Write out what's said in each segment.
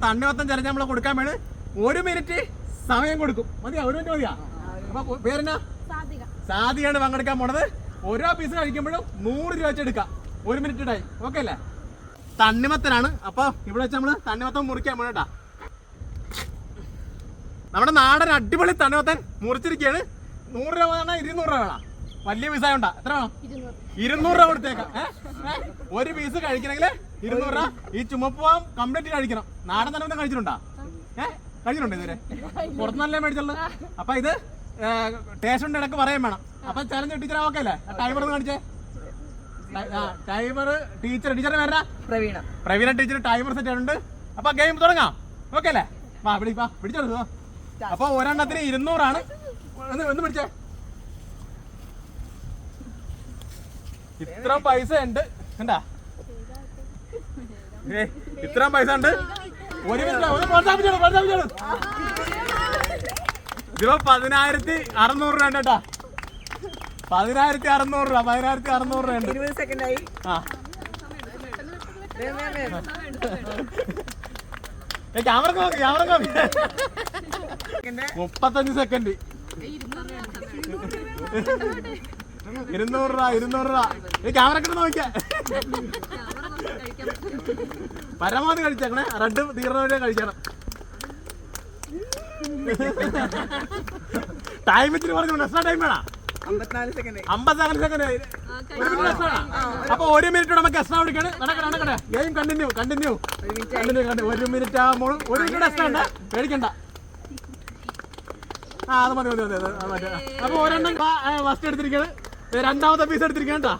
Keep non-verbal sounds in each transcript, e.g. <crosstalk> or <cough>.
തണ്ണിമത്തം challenge നമ്മൾ കൊടുക്കാൻ വേണ്ടി ഒരു മിനിറ്റ് സമയം കൊടുക്കും. മതിയാ ഒരു മിനിറ്റ് മതിയാ. അപ്പൊ പേരെന്നാ? സാധിയാണ് പങ്കെടുക്കാൻ പോണത്. ഓരോ പീസ് കഴിക്കുമ്പോഴും നൂറ് രൂപ വെച്ച് എടുക്കാം. ഒരു മിനിറ്റ് ടൈം ഓക്കെ അല്ലേ? തണ്ണിമത്തനാണ് അപ്പൊ ഇവിടെ വെച്ച് നമ്മൾ തണ്ണിമത്തം മുറിക്കാൻ പോണേട്ടാ നമ്മുടെ നാടൻ അടിപൊളി തണ്ണിമത്തൻ മുറിച്ചിരിക്കുകയാണ് നൂറ് രൂപ വേണം ഇരുന്നൂറ് രൂപ വേണം. വലിയ പീസായ ഉണ്ടാ എത്ര വേണം? ഇരുന്നൂറ്. രൂപ കൊടുത്തേക്കാം? ഒരു പീസ് കഴിക്കണമെങ്കിൽ ഇരുന്നൂറ് രൂപ. ഈ ചുമപ്പുവാം കംപ്ലീറ്റ് കഴിക്കണം. നാടൻ തന്നെ കഴിച്ചിട്ടുണ്ടാ? ഏഹ് കഴിച്ചിട്ടുണ്ടോ ഇതുവരെ? പുറത്തുനിന്നല്ലേ മേടിച്ചുള്ളൂ? അപ്പൊ ഇത് ടേസ്റ്റ് ഇടയ്ക്ക് പറയാൻ വേണം. അപ്പൊ ചലഞ്ച് ടീച്ചർ ഓക്കെ അല്ലേ? ടൈമർ കാണിച്ചേ. ടൈമർ ടീച്ചർ ടീച്ചറിന്റെ പേരാ Praveena. Praveena teacher timer set ചെയ്യുന്നുണ്ട് അപ്പൊ ഗെയിം തുടങ്ങാം. ഓക്കെ അല്ലേ? വാ പിടി വാ പിടിച്ചെടുത്തു അപ്പൊ ഒരെണ്ണത്തിന് ഇരുന്നൂറാണ്. ഒന്ന് പിടിച്ചേ. ഇത്ര പൈസ ഉണ്ട്. ഏ ഇത്രയും പൈസ ഉണ്ട്? ഒരു ഇതിപ്പോ പതിനായിരത്തി അറുന്നൂറ് രൂപ ഉണ്ട് കേട്ടാ. പതിനായിരത്തി അറുന്നൂറ് രൂപ പതിനായിരത്തി അറുന്നൂറ് രൂപ ഉണ്ട്. ഇരുപത് ആ. ക്യാമറ നോക്കി ക്യാമറ നോക്കി. മുപ്പത്തഞ്ച് സെക്കൻഡ്. ഇരുന്നൂറ് രൂപ ഇരുന്നൂറ് രൂപ. ഈ ക്യാമറ കിട്ടുന്ന നോക്കിയാ. പരമാവധി കഴിച്ചേക്കണേ. റെഡ് തീർന്നവരെ കഴിക്കണം. ടൈം ഇത്തിരി പറഞ്ഞു എക്സ്ട്രാ ടൈം വേണം? അമ്പത്തിനാല് സെക്കൻഡ് അപ്പൊ ഒരു മിനിറ്റ് നമുക്ക് എക്സ്ട്രാ വിളിക്കാണ് നടക്കണ നടക്കണേ ഗെയിം കണ്ടിന്യൂ കണ്ടിന്യൂ കണ്ടിന്യൂ കണ്ടു ഒരു മിനിറ്റ് ആകുമ്പോൾ ഒരു മിനിറ്റ് എക്സ്ട്രാ ഉണ്ട്. പേടിക്കണ്ട. ആ അത് മതി മതി മതി അപ്പൊ ഒരെണ്ണം ഫസ്റ്റ് എടുത്തിരിക്കാണ് രണ്ടാമത്തെ പീസ് എടുത്തിരിക്കണം കേട്ടോ.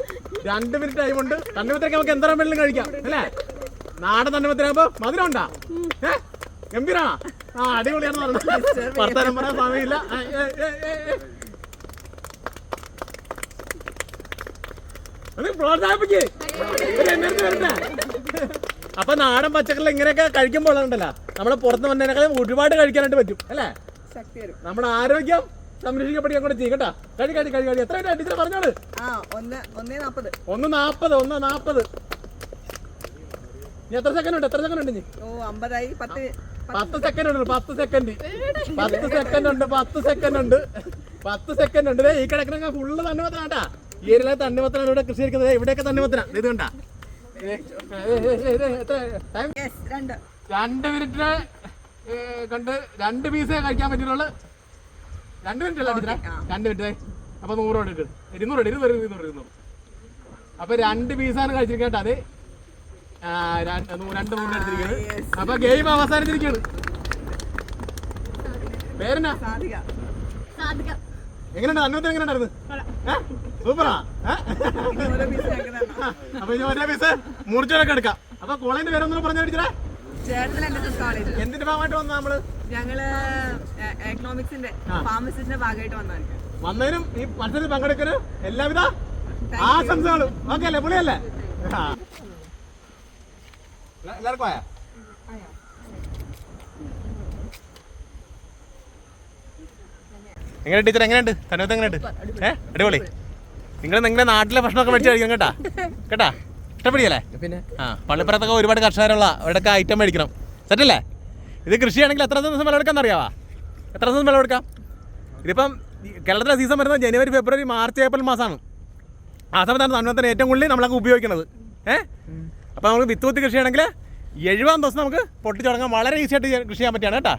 രണ്ട് മിനിറ്റ് ടൈം ഉണ്ട്. തണ്ണിമത്തേക്ക് നമുക്ക് എന്തോരം വെള്ളം കഴിക്കാം അല്ലേ? നാടൻ തണ്ണിമത്തിനാകുമ്പോ മധുരം ഉണ്ടാ? ഗംഭീരാണോ? ആ അടിപൊളിയാണെന്ന് പറഞ്ഞു. വർത്തമാനം പറയാൻ സമയമില്ല. പ്രോത്സാഹിപ്പിക്കേ. വരട്ടെ. അപ്പൊ നാടൻ പച്ചക്കറി ഇങ്ങനെയൊക്കെ കഴിക്കുമ്പോൾ ഉണ്ടല്ലോ നമ്മളെ പുറത്ത് വന്നതിനേക്കാളും ഒരുപാട് കഴിക്കാനായിട്ട് പറ്റും അല്ലേ? നമ്മുടെ ആരോഗ്യം സംരക്ഷിക്കപ്പെടുകയും കൂടെ ചെയ്യും കേട്ടാ? കഴി കഴി കഴി കഴി. എത്ര മിനിറ്റ് ടീച്ചർ പറഞ്ഞോളൂ ആ ഒന്ന് ഒന്നേ നാപ്പത്. ഒന്ന് നാപ്പത് ഒന്ന് നാപ്പത്. ഇനി എത്ര സെക്കൻഡ് ഉണ്ട്? എത്ര സെക്കൻഡ് ഉണ്ട് ഇനി? പത്ത് സെക്കൻഡ് ഉണ്ട് പത്ത് സെക്കൻഡ് പത്ത് സെക്കൻഡ് ഉണ്ട് പത്ത് സെക്കൻഡ് ഉണ്ട്. പത്ത് സെക്കൻഡ് ഉണ്ട്. ദേ ഈ കിടക്കണ ഫുള്ള് തണ്ണിമത്തനാട്ടാ ഈ ഏരിയയിലെ തണ്ണിമത്തനാണ് ഇവിടെ കൃഷി ഇരിക്കുന്നത്. ഇവിടെയൊക്കെ തണ്ണിമത്തനാ. ഇത് കണ്ടാ. രണ്ട്. മിനിറ്റ് കണ്ട് രണ്ട് പീസേ കഴിക്കാൻ പറ്റുള്ളൂ രണ്ട് മിനിറ്റ് അല്ല ടീച്ചറെ രണ്ട് മിനിറ്റ് അപ്പൊ നൂറ് രൂപ എടുക്കും ഇരുന്നൂറ് ഇരുന്നൂറ് ഇരുന്നൂറ് ഇരുന്നൂറ് അപ്പൊ രണ്ട് പീസാണ് കഴിച്ചിരിക്കട്ടെ അത്. രണ്ട് രണ്ട് മൂന്ന് എടുത്തിരിക്കുന്നത്. അപ്പൊ ഗെയിം അവസാനിച്ചിരിക്കുകയാണ്. പേരെന്നാ? സാധിക. സാധിക. എങ്ങനെയുണ്ട്? അന്നത്തെ എങ്ങനെയുണ്ടായിരുന്നു സൂപ്പറാ. അപ്പൊ ഇനി ഒരേ പീസ് മുറിച്ചോടൊക്കെ എടുക്കാം. അപ്പൊ കോളേജിന്റെ പേരൊന്നും പറഞ്ഞു ടീച്ചറെ? എന്തിന്റെ ഭാഗമായിട്ട് വന്നാ നമ്മൾ? ഞങ്ങൾ എക്കണോമിക്സിന്റെ ആ. ഫാർമസിന്റെ ഭാഗമായിട്ട് വന്നാണ് വന്നതിനും ഈ മത്സരത്തിൽ പങ്കെടുക്കലും എല്ലാവിധ ആശംസകളും. ഓക്കെ അല്ലേ? പുളിയല്ലേ? എല്ലാവർക്കും ആയാ? എങ്ങനെ ടീച്ചർ? എങ്ങനെയുണ്ട്? തന്നത്തെ എങ്ങനെയുണ്ട്? ഏഹ് അടിപൊളി. നിങ്ങൾ നിങ്ങളുടെ നാട്ടിലെ ഭക്ഷണമൊക്കെ മേടിച്ചു കഴിക്കണം കേട്ടാ. കേട്ടാ? ഇഷ്ടപ്പെടിയല്ലേ? പിന്നെ ആ പള്ളിപ്പുറത്തൊക്കെ ഒരുപാട് കർഷകരുള്ള അവിടെയൊക്കെ ഐറ്റം മേടിക്കണം. സെറ്റല്ലേ? ഇത് കൃഷിയാണെങ്കിൽ എത്ര ദിവസം വിളവെടുക്കാൻ അറിയാവാ? എത്ര ദിവസം വിളവെടുക്കാം ഇതിപ്പം കേരളത്തിലെ സീസൺ വരുന്നത് ജനുവരി ഫെബ്രുവരി മാർച്ച് ഏപ്രിൽ മാസമാണ്. ആ സമയത്താണ് തണ്ണത്തിന് ഏറ്റവും കൂടുതൽ നമ്മളൊക്കെ ഉപയോഗിക്കുന്നത്. ഏഹ് അപ്പോൾ നമുക്ക് വിത്ത് കുത്തി കൃഷിയാണെങ്കിൽ എഴുപതാം ദിവസം നമുക്ക് പൊട്ടിച്ച് തുടങ്ങാൻ വളരെ ഈസി ആയിട്ട് ചെയ്യാൻ- കൃഷി ചെയ്യാൻ പറ്റിയാണ് കേട്ടോ.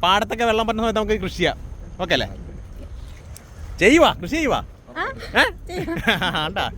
പാടത്തൊക്കെ വെള്ളം പറ്റുന്ന സമയത്ത് നമുക്ക് കൃഷി ചെയ്യാം. ഓക്കെ അല്ലേ? ചെയ്യുവാ കൃഷി ചെയ്യുവാ? ഏഹ് <laughs> ആണ്ടാ.